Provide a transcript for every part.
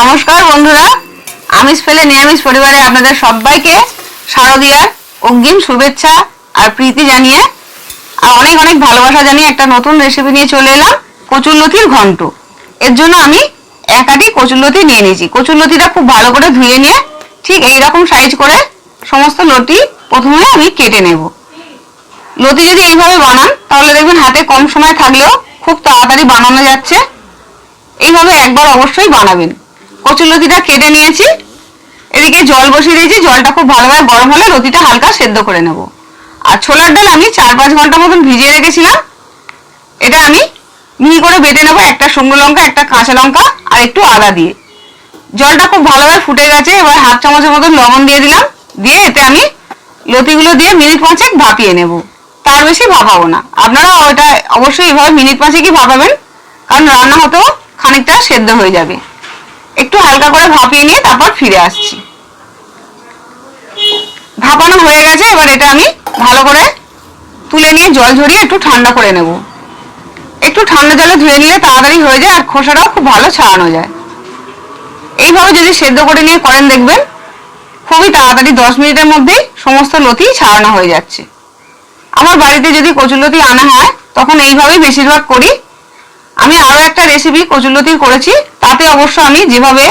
নমস্কার বন্ধুরা। আমিষ ফেলে নিরামিষ পরিবারে আপনাদের সবাইকে শারদীয়ার অগ্রিম শুভেচ্ছা আর প্রীতি জানিয়ে আর অনেক অনেক ভালোবাসা জানিয়ে একটা নতুন রেসিপি নিয়ে চলে এলাম, কচুরলতির ঘন্ট। এর জন্য আমি এক আটি কচুরলতি নিয়ে নিয়েছি। কচুরলতিটা খুব ভালো করে ধুয়ে নিয়ে ঠিক এই রকম সাইজ করে সমস্ত লতি প্রথমে আমি কেটে নেব। লতি যদি এইভাবে বানান, তাহলে দেখবেন হাতে কম সময় থাকলেও খুব তাড়াতাড়ি বানানো যাচ্ছে। এইভাবে একবার অবশ্যই বানাবেন। কচুর লতিটা কেটে নিয়েছি। এদিকে জল বসিয়ে দিয়েছি, জলটা খুব ভালোভাবে গরম হলে লতিটা হালকা সেদ্ধ করে নেব। আর ছোলার ডাল আমি চার পাঁচ ঘণ্টা মতন ভিজিয়ে রেখেছিলাম। এটা আমি মিহি করে বেটে নেব, একটা শুকনো লঙ্কা, একটা কাঁচা লঙ্কা আর একটু আদা দিয়ে। জলটা খুব ভালোভাবে ফুটে গেছে, এবার হাফ চামচের মতন লবণ দিয়ে দিলাম। দিয়ে এতে আমি লতিগুলো দিয়ে মিনিট পাঁচেক ভাপিয়ে নেব। তার বেশি ভাপাবো না। আপনারা ওটা অবশ্যই এইভাবে মিনিট পাঁচেকই ভাপাবেন, কারণ রান্না হতেও খানিকটা সেদ্ধ হয়ে যাবে। একটু হালকা করে ভাপিয়ে নিয়ে তারপর ফিরে আসছি। ভাপানো হয়ে গেছে, এবার এটা আমি ভালো করে তুলে নিয়ে জল ঝরিয়ে একটু ঠান্ডা করে নেব। একটু ঠান্ডা জলে ধুয়ে নিলে তাড়াতাড়ি হয়ে যায় আর খোসাটাও খুব ভালো ছাড়ানো যায়। এইভাবে যদি সেদ্ধ করে নিয়ে করেন দেখবেন, খুবই তাড়াতাড়ি দশ মিনিটের মধ্যেই সমস্ত লতি ছাড়ানো হয়ে যাচ্ছে। আমার বাড়িতে যদি কচুলতি আনা হয়, তখন এইভাবেই বেশিরভাগ করি। আমি আরও একটা রেসিপি কচুলতির করেছি তাতে অবশ্য আমি যেভাবে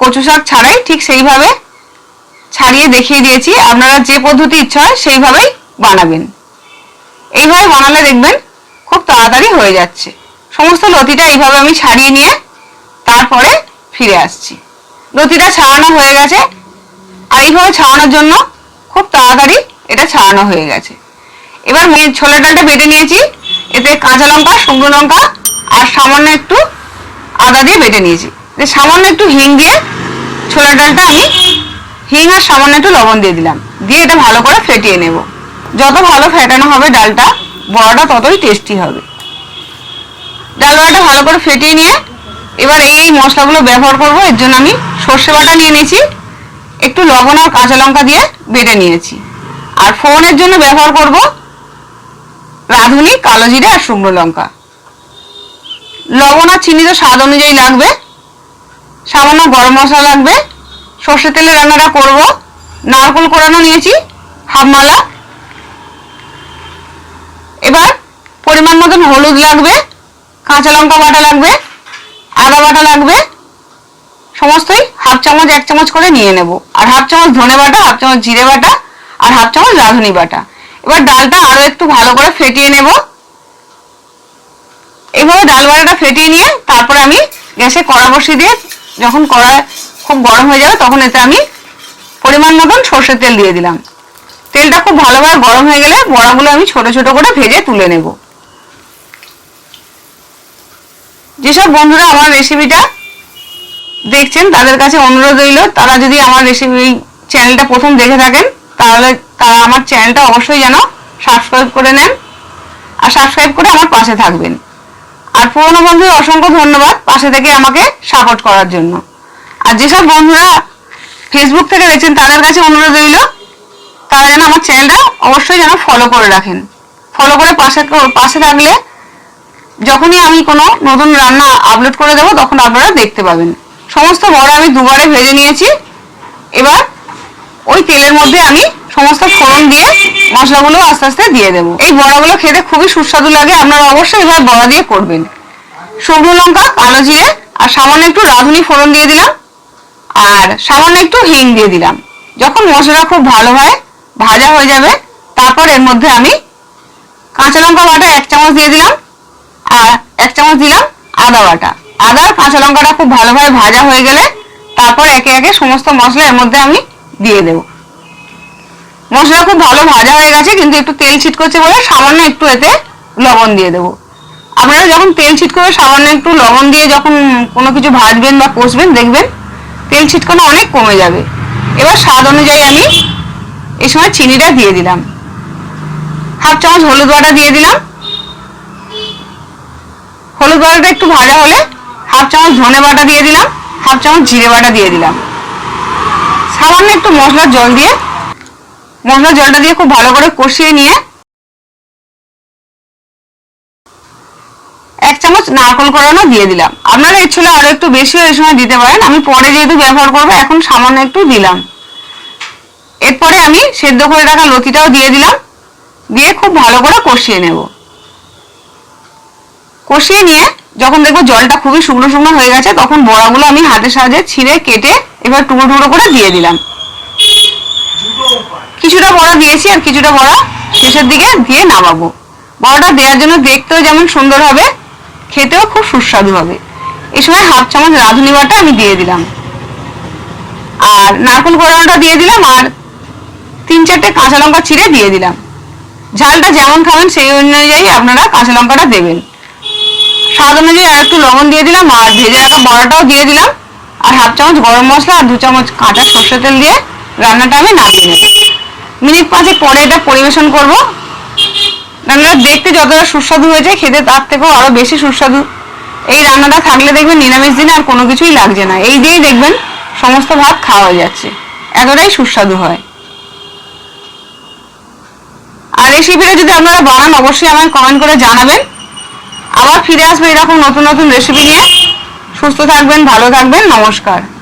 কচু শাক ছাড়াই ঠিক সেইভাবে ছাড়িয়ে দেখিয়ে দিয়েছি, আপনারা যে পদ্ধতি ইচ্ছা হয় সেইভাবেই বানাবেন। এইভাবে বানালে দেখবেন খুব তাড়াতাড়ি হয়ে যাচ্ছে। সমস্ত লতিটা এইভাবে আমি ছাড়িয়ে নিয়ে তারপরে ফিরে আসছি। লতিটা ছাড়ানো হয়ে গেছে। আর এইভাবে ছাড়ানোর জন্য খুব তাড়াতাড়ি এটা ছাড়ানো হয়ে গেছে। এবার ছোলার ডালটা বেটে নিয়েছি। এতে কাঁচা লঙ্কা, শুকনো লঙ্কা আর সামান্য একটু আদা দিয়ে বেটে নিয়েছি। সামান্য একটু হিং দিয়ে ছোলার ডালটা আমি হিং আর সামান্য একটু লবণ দিয়ে দিলাম। দিয়ে এটা ভালো করে ফেটিয়ে নেব। যত ভালো ফেটানো হবে ডালটা, বড়াটা ততই টেস্টি হবে। ডাল বড়াটা ভালো করে ফেটিয়ে নিয়ে এবার এই এই মশলাগুলো ব্যবহার করব। এর জন্য আমি সর্ষে বাটা নিয়ে নিয়েছি, একটু লবণ আর কাঁচা লঙ্কা দিয়ে বেটে নিয়েছি। আর ফোড়নের জন্য ব্যবহার করব রাঁধুনি, কালো জিরে আর শুকনো লঙ্কা। লবণ আর চিনি তো স্বাদ অনুযায়ী লাগবে। সামান্য গরম মশলা লাগবে। সর্ষে তেলে রান্নাটা করব। নারকোল কোরানো নিয়েছি, হাফ মালা। এবার পরিমাণ মতন হলুদ লাগবে, কাঁচা লঙ্কা বাটা লাগবে, আদা বাটা লাগবে। সমস্তই হাফ চামচ, এক চামচ করে নিয়ে নেব। আর হাফ চামচ ধনে বাটা, হাফ চামচ জিরে বাটা, আর হাফ চামচ রাঁধুনি বাটা। এবার ডালটা আরও একটু ভালো করে ফেটিয়ে নেব। এইভাবে ডাল বাটাটা ফেটিয়ে নিয়ে তারপরে আমি গ্যাসে কড়া বসিয়ে দিয়ে যখন কড়া খুব গরম হয়ে যাবে তখন এতে আমি পরিমাণ মতন সর্ষের তেল দিয়ে দিলাম। তেলটা খুব ভালোভাবে গরম হয়ে গেলে বড়াগুলো আমি ছোট ছোট করে ভেজে তুলে নেব। যেসব বন্ধুরা আমার রেসিপিটা দেখছেন, তাদের কাছে অনুরোধ রইল, তারা যদি আমার রেসিপি চ্যানেলটা প্রথম দেখে থাকেন, তাহলে তারা আমার চ্যানেলটা অবশ্যই যেন সাবস্ক্রাইব করে নেন আর সাবস্ক্রাইব করে আমার পাশে থাকবেন। আর পুরনো বন্ধুদের অসংখ্য ধন্যবাদ পাশে থেকে আমাকে সাপোর্ট করার জন্য। আর যেসব বন্ধুরা ফেসবুক থেকে দেখছেন, তাদের কাছে অনুরোধ রইল, তারা যেন আমার চ্যানেলটা অবশ্যই যেন ফলো করে রাখেন। ফলো করে পাশে পাশে থাকলে যখনই আমি কোনো নতুন রান্না আপলোড করে দেবো, তখন আপনারা দেখতে পাবেন। সমস্ত বড়া আমি দুবারে ভেজে নিয়েছি। এবার ওই তেলের মধ্যে আমি সমস্ত ফোড়ন দিয়ে মশলাগুলো আস্তে আস্তে দিয়ে দেবো। এই বড়াগুলো খেতে খুবই সুস্বাদু লাগে, আপনারা অবশ্যই এবার বড়া দিয়ে করবেন। শুকনো লঙ্কা, কালো জিরে, আর সামান্য একটু রাঁধুনি ফোড়ন দিয়ে দিলাম, আর সামান্য একটু হিং দিয়ে দিলাম। যখন মশলা খুব ভালোভাবে ভাজা হয়ে যাবে, তারপর এর মধ্যে আমি কাঁচা লঙ্কা বাটা এক চামচ দিয়ে দিলাম, আর এক চামচ দিলাম আদা বাটা। আদা আর কাঁচা লঙ্কাটা খুব ভালোভাবে ভাজা হয়ে গেলে তারপর একে একে সমস্ত মশলা এর মধ্যে আমি দিয়ে দেবো। মশলা খুব ভালো, ভাজা হয়ে গেছে, কিন্তু একটু তেল ছিটকোচ্ছে বলে সামান্য একটু এতে লবণ দিয়ে দেবো। আপনারা যখন তেল ছিটকোবে সামান্য একটু লবণ দিয়ে যখন কোনো কিছু ভাজবেন বা কষবেন, দেখবেন তেল ছিটকানো অনেক কমে যাবে। এবার স্বাদ অনুযায়ী আমি এই সময় চিনিটা দিয়ে দিলাম। হাফ চামচ হলুদ বাটা দিয়ে দিলাম। হলুদ বাটাটা একটু ভাজা হলে হাফ চামচ ধনে বাটা দিয়ে দিলাম, হাফ চামচ জিরে বাটা দিয়ে দিলাম। সামান্য একটু মশলার জল দিয়ে মশলার জলটা দিয়ে খুব ভালো করে কষিয়ে নিয়ে এক চামচ নারকল করানো দিয়ে দিলাম। আপনারা ইচ্ছে হলে আরও একটু বেশিও এই সময় দিতে পারেন। আমি পরে যেহেতু ব্যবহার করব, এখন সামান্য একটু দিলাম। এরপরে আমি সেদ্ধ করে রাখা লতিটাও দিয়ে দিলাম। দিয়ে খুব ভালো করে কষিয়ে নেব। কষিয়ে নিয়ে যখন দেখব জলটা খুবই শুকনো শুকনো হয়ে গেছে, তখন বড়াগুলো আমি হাতের সাহায্যে ছিঁড়ে কেটে এবার টুকরো টুকরো করে দিয়ে দিলাম। কিছুটা বড়া দিয়েছি আর কিছুটা বড়া শেষের দিকে দিয়ে নামাবো। বড়াটা দেওয়ার জন্য দেখতেও যেমন সুন্দর হবে, খেতেও খুব সুস্বাদু হবে। এই সময় হাফ চামচ রাঁধুনি বাটা আমি দিয়ে দিলাম। আর নারকেল কোড়ানোটা দিয়ে দিলাম আর তিন চারটে কাঁচা লঙ্কা ছিঁড়ে দিয়ে দিলাম। ঝালটা যেমন খাবেন সেই অনুযায়ী আপনারা কাঁচা লঙ্কাটা দেবেন। স্বাদ অনুযায়ী আর একটু লবণ দিয়ে দিলাম আর ভেজে রাখা বড়াটাও দিয়ে দিলাম। আর হাফ চামচ গরম মশলা আর দু চামচ কাঁচা সর্ষে তেল দিয়ে রান্নাটা আমি নামিয়ে নেব। পরে এটা পরিবেশন করব। রান্নাটা দেখতে যতটা সুস্বাদু হয়েছে, খেতে তার থেকেও আরও বেশি সুস্বাদু। এই রান্নাটা থাকলে দেখবেন নিরামিষ দিনে আর কোনো কিছুই লাগছে না। এই দিয়েই দেখবেন সমস্ত ভাত খাওয়া যাচ্ছে। এতটাই সুস্বাদু হয়। আর রেসিপিটা যদি আপনারা বানান, অবশ্যই আমায় কমেন্ট করে জানাবেন। আবার ফিরে আসবে এরকম নতুন নতুন রেসিপি নিয়ে। সুস্থ থাকবেন, ভালো থাকবেন, নমস্কার।